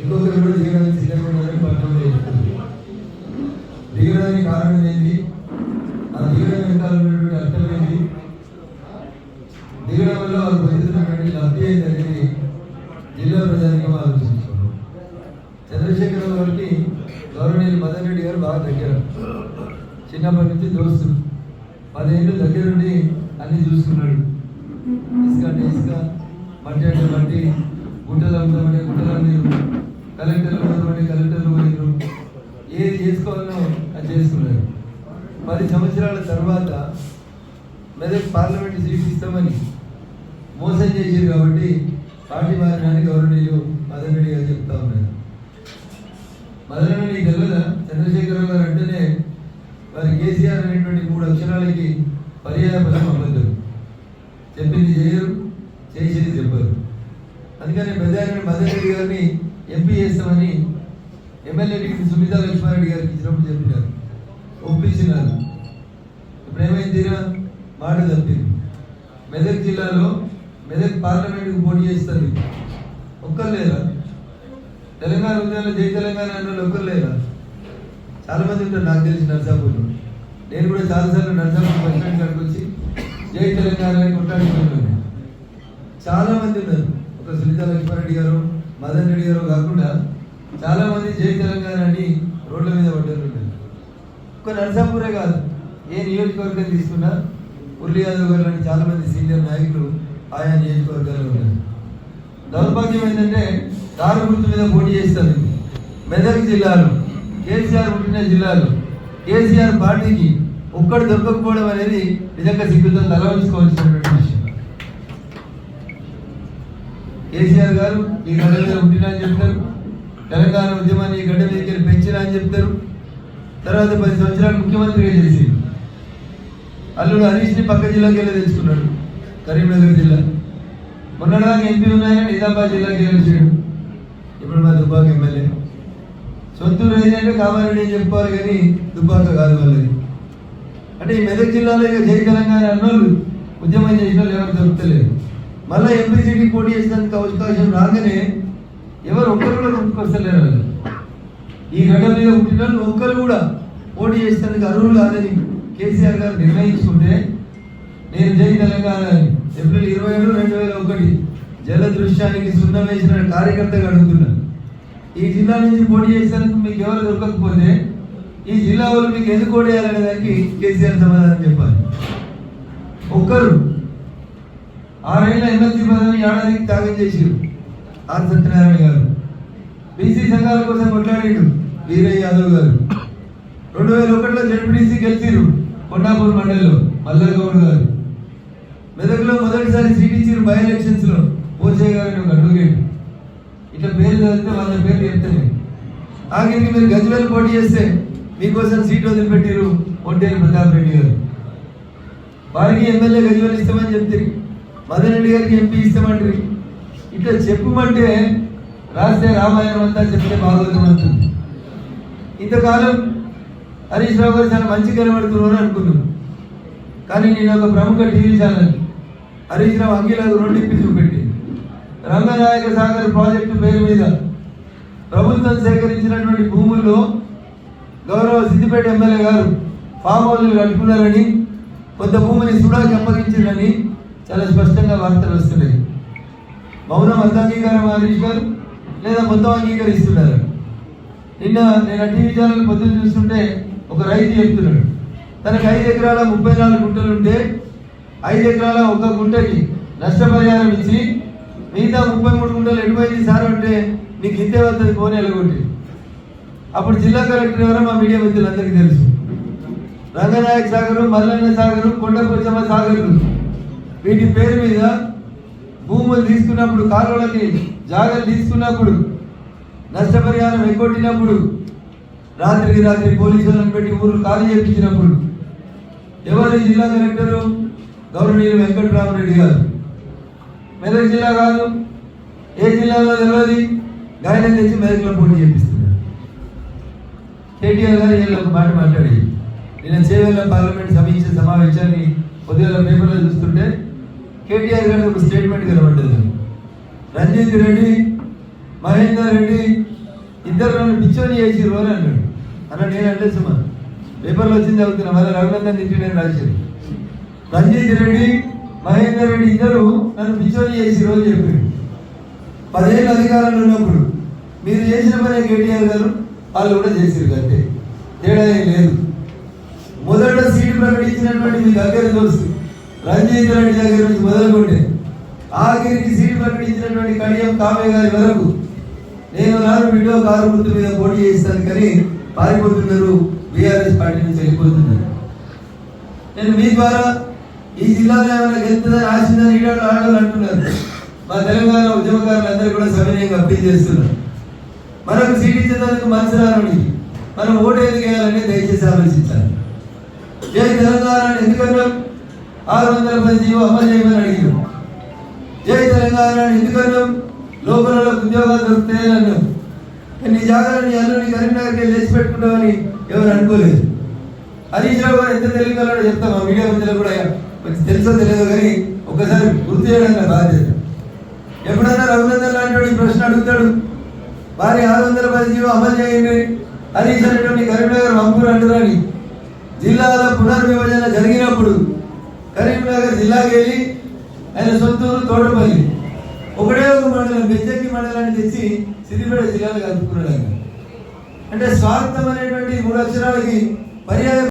ఇంకొకరు కూడా దిగడానికి సిద్ధంగా ఉన్నారని పట్టణంలో దిగడానికి కారణం ఏంటి ఆ దిగడం వెనకాల ఉన్నటువంటి అర్థం ఏంటి దిగడం వల్ల వారు పొందుతున్నటువంటి లబ్ధి ఏంటనేది అనేది జిల్లా ప్రజానికం ఆలోచించారు చంద్రశేఖర గారికి గౌరవనీయులు మదన్ రెడ్డి గారు బాగా దగ్గర. చిన్నప్పటి నుంచి దోస్తులు పదేళ్ళు దగ్గరుండి అన్ని చూసుకున్నాడు. ఇసుక అంటే ఇసుక మట్టి అంటే మట్టి గుంటలు అమ్ముతామంటే గుంటలు అమ్మిరు. కలెక్టర్లు పోతామంటే కలెక్టర్లు పోయిరు ఏది చేసుకోవాలో అది చేసుకున్నారు పది సంవత్సరాల తర్వాత మెదక్ పార్లమెంట్ సీట్ ఇస్తామని మోసం చేసారు కాబట్టి పార్టీ మారినాన్ని గవర్నీయులు మదన్ రెడ్డి గారు చెప్తా ఉన్నారు. మదన్ రెడ్డి తెలియదా చంద్రశేఖరరావు గారు అంటేనే వారి కేసీఆర్ అనేటువంటి మూడు అక్షరాలకి పర్యాయ పదం వెంటనే పెద్దారెడ్డి మదన్ రెడ్డి గారిని ఎంపీ చేస్తామని ఎమ్మెల్యే టికెట్ సునీతా లక్ష్మారెడ్డి గారికి ఇచ్చినప్పుడు చెప్పినారు. ఒప్పించినారు. ఇప్పుడు ఏమైందిరా? మాట తప్పింది. మెదక్ జిల్లాలో మెదక్ పార్లమెంట్కి పోటీ చేస్తారు. ఒక్కరు లేరా? తెలంగాణ ఉద్యమంలో జై తెలంగాణ అన్న వాళ్ళు ఒక్కరు లేరా? చాలా మంది ఉంటారు నాకు తెలిసి నర్సాపూర్లో. నేను కూడా చాలాసార్లు నర్సాపూర్ బస్ స్టాండ్ కాడికి వచ్చి జై తెలంగాణ అని కొట్టాడుతున్నాను చాలా మంది ఉన్నారు. ఒక సునీత లక్ష్మారెడ్డి గారు మదన్ రెడ్డి గారు కాకుండా చాలా మంది జై తెలంగాణ అని రోడ్ల మీద పడ్డారు ఒక నరసాపూరే కాదు ఏ నియోజకవర్గం తీసుకున్నా ఉర్లి యాదవ్ గారు లాంటి చాలా మంది సీనియర్ నాయకులు ఆయా నియోజకవర్గాల్లో ఉన్నారు. దౌర్భాగ్యం ఏంటంటే దారు గుర్తు మీద పోటీ చేస్తారు. మెదక్ జిల్లాలో కేసీఆర్ పుట్టిన జిల్లాలో కేసీఆర్ పార్టీకి ఒక్కడు దొరకకపోవడం అనేది నిజంగా సిగ్గుతో తల ఉంచుకోవాల్సినటువంటి విషయం. కేసీఆర్ గారు ఈ గడ్డ మీద పుట్టినా అని చెప్తారు. తెలంగాణ ఉద్యమాన్ని ఈ గడ్డ మీద పెంచినా అని చెప్తారు. తర్వాత పది సంవత్సరాలు ముఖ్యమంత్రిగా చేసి అల్లుడు హరీష్ని పక్క జిల్లాకి వెళ్ళి తెచ్చుకున్నాడు. కరీంనగర్ జిల్లా. మొన్నటిదాకా ఎంపీ ఉన్నాయని నిజామాబాద్ జిల్లాకి వెళ్ళాడు ఇప్పుడు మా దుబ్బాక ఎమ్మెల్యే. సొంతూరు ఏదంటే కామారెడ్డి అని చెప్పుకోవాలి కానీ దుబ్బాక కాదు వాళ్ళది అంటే ఈ మెదక్ జిల్లాలో ఇక జై తెలంగాణ అన్నోళ్ళు ఉద్యమం చేసిన వాళ్ళు ఎవరు దొరుకుతలేదు. మళ్ళీ ఎంపీ పోటీ చేసేందుకు అవకాశం రాగానే ఎవరు ఒక్కరు కూడా గుర్తుకొస్తలేరు వాళ్ళు. ఈ గడ్డ మీద పుట్టిన ఒక్కరు కూడా పోటీ చేసేందుకు అర్హులు కాదని కేసీఆర్ గారు నిర్ణయించుకుంటే నేను జై తెలంగాణ ఏప్రిల్ ఇరవై ఏడు రెండు వేల ఒకటి జల దృశ్యానికి సున్నం వేసిన కార్యకర్తగా అడుగుతున్నా. ఈ జిల్లా నుంచి పోటీ చేసేందుకు మీకు ఎవరు దొరకకపోతే ఈ జిల్లా వాళ్ళు మీకు ఎందుకు ఓడేయాలనే దానికి కేసీఆర్ సమాధానం చెప్పాలి. ఒక్కరు ఆరేళ్ళ ఎమ్మెల్సీ పదవిని ఏడాదికి త్యాగం చేసిరు. ఆర్ సత్యనారాయణ గారు. బీసీ సంఘాల కోసం కొట్లాడిండు వీరయ్య యాదవ్ గారు. రెండు వేల ఒకటిలో జడ్పీటీసీ గెలిచిరు కొండాపూర్ మండలిలో మల్లగౌడ్ గారు. మెదక్లో మొదటిసారి సీట్ ఇచ్చిరు బై ఎలక్షన్స్లో పోచయ్య గారు ఒక అడ్వకేట్. ఇట్లా పేరు చదివితే వాళ్ళ పేరు చెప్తాను ఆఖరికి మీరు గజ్వేల్ పోటీ చేస్తే మీకోసం సీట్ వదిలిపెట్టిరు ఒంటేరు ప్రతాప్ రెడ్డి గారు. వారికి ఎమ్మెల్యే గజ్వేల్ ఇస్తామని చెప్తారు మదన్ రెడ్డి గారికి ఎంపీ ఇస్తామంటారు ఇట్లా చెప్పమంటే రాస్తే రామాయణం అంతా చెప్తే భాగవతం అంటుంది ఇంతకాలం హరీష్ రావు గారు చాలా మంచి కనబడుతున్నారు అనుకున్నాం. కానీ నేను ఒక ప్రముఖ టీవీ ఛానల్ హరీష్ రావు అంగీలకు రెండు ఇప్పి చూపెట్టి రంగనాయక సాగర్ ప్రాజెక్టు పేరు మీద ప్రభుత్వం సేకరించినటువంటి భూముల్లో గౌరవ సిద్దిపేట ఎమ్మెల్యే గారు ఫామ్ హౌస్లు కట్టుకున్నారని కొంత భూమిని సుడాకి అప్పగించారని చాలా స్పష్టంగా వార్తలు వస్తున్నాయి. మౌనం అంత అంగీకారం ఆదరించారు లేదా మొత్తం అంగీకరిస్తున్నారు. నిన్న నేను టీవీ ఛానల్ పొద్దున్న చూస్తుంటే ఒక రైతు చెప్తున్నాడు తనకు ఐదు ఎకరాల ముప్పై నాలుగు గుంటలు ఉంటే ఐదు ఎకరాల ఒక గుంటకి నష్టపరిహారం ఇచ్చి మిగతా ముప్పై మూడు గుంటలు ఎటుపోయింది సార్ అంటే నీకు ఇంతే వస్తుంది పోనీ ఎలగొట్టి. అప్పుడు జిల్లా కలెక్టర్ ఎవరో మా మీడియా మిత్రులందరికీ తెలుసు. రంగనాయక సాగరు మల్లన్న సాగరు కొండపోచమ్మ సాగర్లు వీటి పేరు మీద భూములు తీసుకున్నప్పుడు కాలువలకి జాగ్రత్త తీసుకున్నప్పుడు నష్టపరిహారం ఎగ్గొట్టినప్పుడు రాత్రికి రాత్రి పోలీసులను పెట్టి ఊరు ఖాళీ చేయించినప్పుడు ఎవరు జిల్లా కలెక్టరు? గౌరవనీయులు వెంకటరామరెడ్డి గారు. మెదక్ జిల్లా కాదు ఏ జిల్లాలో తెలియదు గాయనం తెచ్చి మెదక్లో పోటీ చేపిస్తున్నారు. కేటీఆర్ గారు వీళ్ళు ఒక మాట మాట్లాడి నేను చేవేళ్ళ పార్లమెంట్ సమీక్ష సమావేశాన్ని ఉదయం పేపర్లో చూస్తుంటే కేటీఆర్ గారి ఒక స్టేట్మెంట్ కనబడ్డది రంజిత్ రెడ్డి మహేందర్ రెడ్డి ఇద్దరు నన్ను పిచ్చోని చేసి రోజు అన్నాడు. అన్నాడు నేను అంటే సుమా పేపర్లో వచ్చింది చదువుతున్నా మళ్ళీ రఘునందన్ తిట్టి నేను రాశాను రంజిత్ రెడ్డి మహేందర్ రెడ్డి ఇద్దరు నన్ను పిచ్చోని చేసి రోజు చెప్పాడు పదిహేను అధికారంలో ఉన్నప్పుడు మీరు చేసిన పని కేటీఆర్ గారు? వాళ్ళు కూడా చేసారు అంతే తేడా ఏం లేదు. మొదట సీటు ప్రకటించినటువంటి మీ దగ్గర తెలుసు రంజిత్ రెడ్డి దగ్గర నుంచి మొదలుకుంటే ఆఖరికి సీట్ ప్రకటించినటువంటి కడియం కావ్య గారి వరకు నేను నాను బిడ్డో కారు గుర్తు మీద పోటీ చేస్తాను కానీ పారిపోతున్నారు బీఆర్ఎస్ పార్టీ నుంచి వెళ్ళిపోతున్నారు. నేను మీ ద్వారా ఈ జిల్లాలో ఏమైనా గెలుతుందని ఆశిందని ఈడాడు ఆడాలని అంటున్నారు. మా తెలంగాణ ఉద్యమకారులందరూ కూడా సవినయంగా అప్పీల్ చేస్తున్నారు. మనకు సీట్ ఇచ్చేందుకు మనసు రానుడి మనం ఓటు ఎందుకు వేయాలని దయచేసి ఆలోచించాలి. జై తెలంగాణ ఎందుకన్నా ఆరు వందల పది జీవో అమలు చేయమని అడిగారు. జై తెలంగాణ ఎందుకన్నా ఎందుకన్నాం లోపల ఉద్యోగాలు దొరుకుతాయని అన్నాం నీ జాగ్రత్త నీ అల్లుని కరీంనగర్కి లేచి పెట్టుకుంటామని ఎవరు అనుకోలేదు. హరీష్ రావు గారు ఎంత తెలియగలడో చెప్తాం ఆ మీడియా మధ్యలో కూడా కొంచెం తెలుసో తెలియదు కానీ ఒకసారి గుర్తు చేయడం బాధ్యత. ఎప్పుడన్నా రఘునందన్ లాంటి ఈ ప్రశ్న అడుగుతాడు? వారి ఆరు వందల పది జీవో అమలు చేయండి. హరీష్ అనేటువంటి కరీంనగర్ వంపూర్ అంటున్నాడు. జిల్లాల పునర్విభజన జరిగినప్పుడు కరీంనగర్ జిల్లాకి వెళ్ళి ఆయన సొంతూరు తోటపల్లి ఒకటే ఒక మండలం బెజ్జకి మండలాన్ని తెచ్చి సిద్దిపేట జిల్లాలో కలుపుకున్నాడు ఆయన. అంటే స్వార్థం అనేటువంటి మూడు అక్షరాలకి పర్యాయ